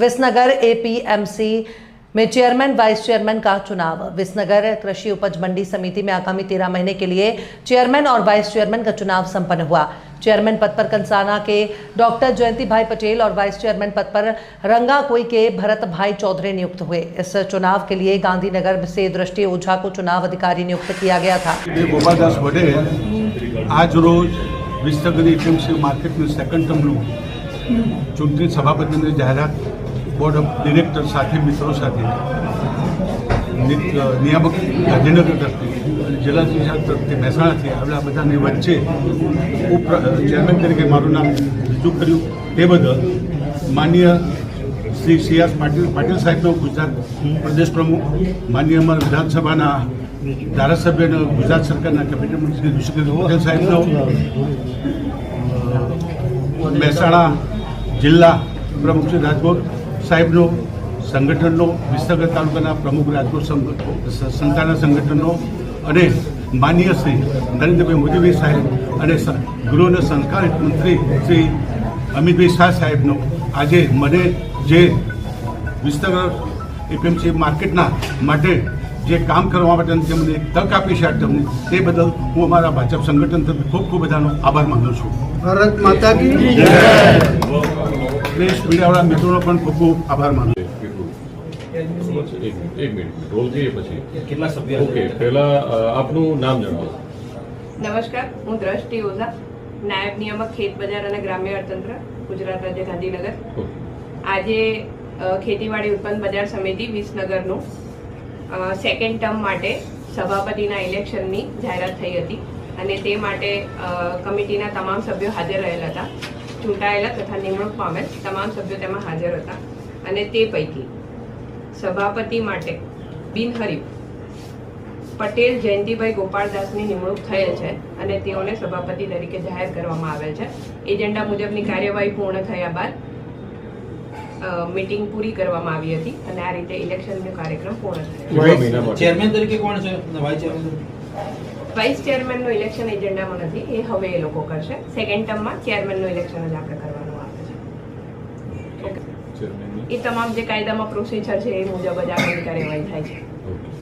Visnagar APMC में chairman vice chairman का चुनाव। विसनगर कृषि उपज मंडी समिति में आगामी तेरह महीने के लिए चेयरमैन और वाइस चेयरमैन का चुनाव संपन्न हुआ। चेयरमैन पद पर कंसाना के डॉक्टर जयंती भाई पटेल और वाइस चेयरमैन पद पर रंगा कोई के भरत भाई चौधरी नियुक्त हुए। इस चुनाव के लिए गांधीनगर से दृष्टि ओझा को चुनाव अधिकारी नियुक्त किया गया था। आज रोज विसनगर एपीएमसी मार्केट में सेकंड टर्म चुनती सभापति ने जाहिरात બોર્ડ ઓફ ડિરેક્ટર સાથે, મિત્રો સાથે. નિયામક ગાંધીનગર તરફથી અને જિલ્લા પંચાયત તરફથી મહેસાણાથી આવેલા બધાની વચ્ચે ઉપ ચેરમેન તરીકે મારું નામ રજૂ કર્યું. તે બદલ માન્ય શ્રી સી આર પાટીલ પાટીલ સાહેબનો ગુજરાત પ્રદેશ પ્રમુખ માન્ય અમારા વિધાનસભાના ધારાસભ્યનો ગુજરાત સરકારના કેબિનેટ મંત્રી ઋષિકેશ પટેલ સાહેબનો મહેસાણા જિલ્લા પ્રમુખ શ્રી રાજગોર સાહેબનો, સંગઠનનો વિસનગર તાલુકાના પ્રમુખ રાજકોટ સંઘ સ- સંગઠનનો અને માનીય શ્રી નરેન્દ્રભાઈ મોદીભાઈ સાહેબ અને ગૃહ અને સંસ્કાર મંત્રી શ્રી અમિતભાઈ શાહ સાહેબનો આજે મને જે વિસનગર એપીએમસી માર્કેટના માટે જે કામ કરવા માટે તેમને તક આપી છે તમને તે બદલ હું અમારા ભાજપ સંગઠન તરફ ખૂબ ખૂબ બધાનો આભાર માનું છું. ભારત માતા કી પ્રેસ મીડિયાવાળા મિત્રોનો પણ ખૂબ ખૂબ આભાર માનું એક મિનિટ રોલ જઈએ પછી. કેટલા સભ્ય ઓકે પહેલા આપનું નામ જણાવો. નમસ્કાર હું દ્રષ્ટિ ઓઝા નાયબ નિયામક ખેત બજાર અને ગ્રામ્ય અર્થતંત્ર ગુજરાત રાજ્ય ગાંધીનગર. આજે ખેતીવાડી ઉત્પન્ન બજાર સમિતિ વિસનગરનું સેકન્ડ ટર્મ માટે સભાપતિના ઇલેક્શનની જાહેરાત થઈ હતી. અને તે માટે કમિટીના તમામ સભ્યો હાજર રહેલા હતા. ચૂંટાયેલા તથા નિમણૂક પામેલ તમામ સભ્યો તેમાં હાજર હતા અને તે પૈકી સભાપતિ માટે બિનહરીફ પટેલ જયંતિભાઈ ગોપાળદાસની નિમણૂક થયેલ છે અને તેઓને સભાપતિ તરીકે જાહેર કરવામાં આવેલ છે. એજન્ડા મુજબની કાર્યવાહી પૂર્ણ થયા બાદ મીટિંગ પૂરી કરવામાં આવી હતી અને આ રીતે ઇલેક્શનનો કાર્યક્રમ પૂર્ણ થયો. ચેરમેન તરીકે કોણ છે? વાઇસ ચેરમેન વાઇસ ચેરમેનનું ઇલેક્શન એજન્ડામાં નથી એ હવે એ લોકો કરશે. સેકન્ડ ટર્મમાં ચેરમેનનું ઇલેક્શન જ આપણે કરવાનું આવે છે. એ તમામ જે કાયદામાં પ્રોસિજર છે એ મુજબ જ આગળની કાર્યવાહી થાય છે.